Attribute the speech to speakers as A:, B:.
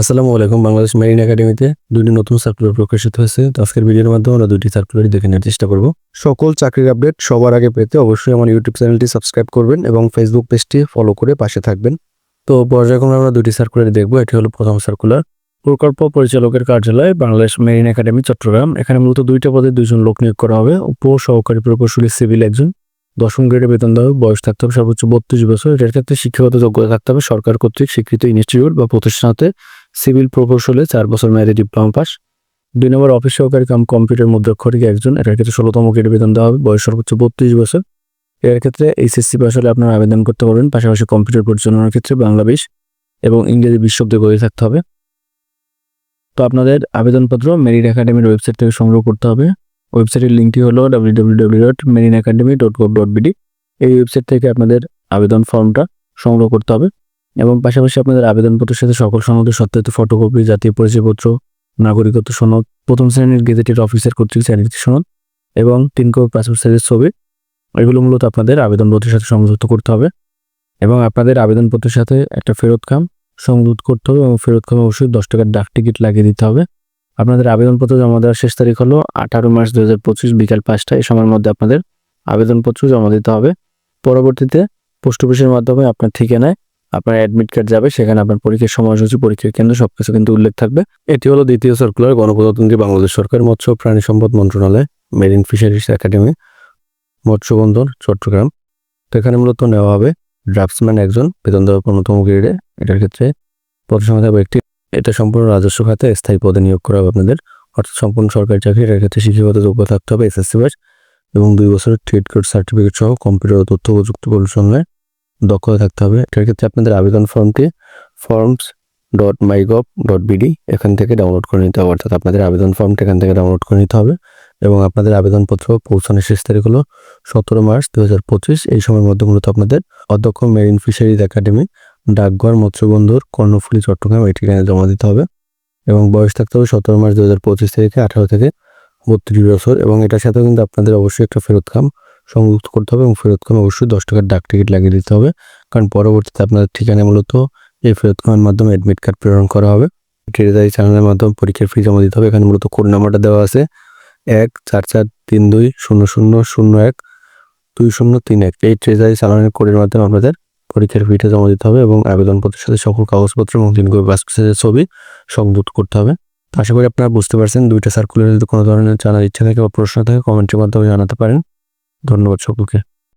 A: আসসালামু আলাইকুম, বাংলাদেশ মেরিন একাডেমিতে দুটি নতুন সার্কুলার প্রকাশিত হয়েছে। আজকের ভিডিওর মাধ্যমে আমরা দুটি সার্কুলারই দেখে নেওয়ার চেষ্টা করব। সকল চাকরির আপডেট সবার আগে পেতে অবশ্যই আমার ইউটিউব চ্যানেলটি সাবস্ক্রাইব করবেন এবং ফেসবুক পেজটি ফলো করে পাশে থাকবেন। তো পর্যায়ক্রমে আমরা দুটি সার্কুলার দেখব, এটি হলো প্রথম সার্কুলার প্রকল্প পরিচালকের কার্যালয়, বাংলাদেশ মেরিন একাডেমি চট্টগ্রাম। এখানে মূলত দুইটা পদে দুজন লোক নিয়োগ করা হবে। উপ সহকারী প্রকৌশলী সিভিল একজন, দশম গ্রেডে বেতন দেওয়া বয়স থাকতে হবে সর্বোচ্চ বত্রিশ বছর। এটার ক্ষেত্রে শিক্ষাগত যোগ্যতা থাকতে হবে, সরকার কর্তৃক স্বীকৃত ইনস্টিটিউট বা প্রতিষ্ঠানতে। সিভিল প্রকৌশলে চার বছর মেয়াদী ডিপ্লোমা পাস। দুই নম্বর অফিস সহকারী কাম কম্পিউটার মুদ্রাক্ষরিক একজন। এটার ক্ষেত্রে ষোলোতম গ্রেডে বেতন দেওয়া হবে। বয়স সর্বোচ্চ বত্রিশ বছর। এর ক্ষেত্রে এইচএসসি পাস হলে আপনারা আবেদন করতে পারবেন। পাশাপাশি কম্পিউটার পরিচালনার ক্ষেত্রে বাংলা বিশ এবং ইংরেজি বিশ্বব্দে গড়ে থাকতে হবে। তো আপনাদের আবেদনপত্র মেরিন একাডেমির ওয়েবসাইট থেকে সংগ্রহ করতে হবে। ওয়েবসাইটের লিঙ্কটি হলো W W W dot marine academy dot gov dot BD এই ওয়েবসাইট থেকে আপনাদের আবেদন ফর্মটা সংগ্রহ করতে হবে। এবং পাশাপাশি আপনাদের আবেদনপত্রের সাথে সকল সনদের সত্যায়িত ফটোকপি জাতীয় পরিচয়পত্র, নাগরিকত্ব সনদ, প্রথম শ্রেণির গেজেটেড অফিসার কর্তৃক স্যানিটি সনদ এবং তিন কপি পাসপোর্ট সাইজের ছবি, এগুলো মূলত আপনাদের আবেদনপত্রের সাথে সংযুক্ত করতে হবে এবং আপনাদের আবেদনপত্রের সাথে একটা ফেরত খাম সংযুক্ত করতে হবে এবং ফেরত খামে অবশ্যই দশ টাকার ডাক টিকিট লাগিয়ে দিতে হবে। আপনাদের আবেদনপত্র জমা দেওয়ার শেষ তারিখ হলো আঠারো মার্চ দু হাজার পঁচিশ বিকাল পাঁচটা এই সময়ের মধ্যে আপনাদের আবেদনপত্র জমা দিতে হবে। পরবর্তীতে পোস্ট অফিসের মাধ্যমে আপনার ঠিকানায় আপনার অ্যাডমিট কার্ড যাবে, সেখানে আপনার পরীক্ষার সময়সূচি, পরীক্ষার কেন্দ্র, সবকিছু কিন্তু উল্লেখ থাকবে। এটি হলো দ্বিতীয় সার্কুলার গণপ্রজাতন্ত্রী বাংলাদেশ সরকার, মৎস্য প্রাণী সম্পদ মন্ত্রণালয় মেরিন ফিশারিজ একাডেমি মৎস্য বন্দর, চট্টগ্রাম। তো এখানে মূলত নেওয়া হবে ড্রাফটসম্যান একজন, বেতন দেওয়া পনেরোতম গ্রেডে। এটার ক্ষেত্রে পদ সংখ্যা থাকবে একটি। এটা সম্পূর্ণ রাজস্ব খাতে স্থায়ী পদে নিয়োগ করা হবে আপনাদের। অর্থাৎ সম্পূর্ণ সরকারি চাকরি, এটার ক্ষেত্রে শিক্ষাগত যোগ্যতা থাকতে হবে এসএসসি ব্যাচ এবং দুই বছরের ট্রেড কোড সার্টিফিকেট সহ কম্পিউটার তথ্য প্রযুক্তি পরিচালনায় দক্ষতা থাকতে হবে। এটার ক্ষেত্রে আপনাদের আবেদন ফর্মটি forms dot my gov dot BD এখান থেকে ডাউনলোড করে নিতে হবে। অর্থাৎ আপনাদের আবেদন ফর্মটা এখান থেকে ডাউনলোড করে নিতে হবে এবং আপনাদের আবেদনপত্র পৌঁছানোর শেষ তারিখ হলো সতেরো মার্চ দু হাজার পঁচিশ। এই সময়ের মধ্যে মূলত আপনাদের অধ্যক্ষ মেরিন ফিশারিজ একাডেমি, ডাকঘর, মৎস্যবন্দর, কর্ণফুলী, চট্টগ্রাম এই ঠিকানায় জমা দিতে হবে এবং বয়স থাকতে হবে সতেরো মার্চ দু হাজার পঁচিশ থেকে আঠারো থেকে বত্রিশ বছর এবং এটার সাথেও কিন্তু আপনাদের অবশ্যই একটা ফেরত খাম সংযুক্ত করতে হবে এবং ফেরত খামে অবশ্যই দশ টাকার ডাক টিকিট লাগিয়ে দিতে হবে। কারণ পরবর্তীতে আপনাদের ঠিকানায় মূলত এই ফেরত খামের মাধ্যমে অ্যাডমিট কার্ড প্রেরণ করা হবে। ট্রেজারি চ্যানেলের মাধ্যমে পরীক্ষার ফি জমা দিতে হবে। এখানে মূলত কোড নাম্বারটা দেওয়া আছে। এক, চার চার, তিন, দুই, শূন্য শূন্য শূন্য, এক, দুই, শূন্য, তিন, এক। এই ট্রেজারি চালানের কোডের মাধ্যমে আপনাদের পরীক্ষার ফিটা জমা দিতে হবে এবং আবেদনপত্রের সাথে সকল কাগজপত্র এবং তিন কপি পাসপোর্ট সাইজের ছবি সংযুক্ত করতে হবে। আশা করি আপনারা বুঝতে পারছেন। দুইটা সার্কুলারে যদি কোনো ধরনের জানার ইচ্ছা থাকে বা প্রশ্ন থাকে কমেন্টের মাধ্যমে জানাতে পারেন। ধন্যবাদ সকলকে।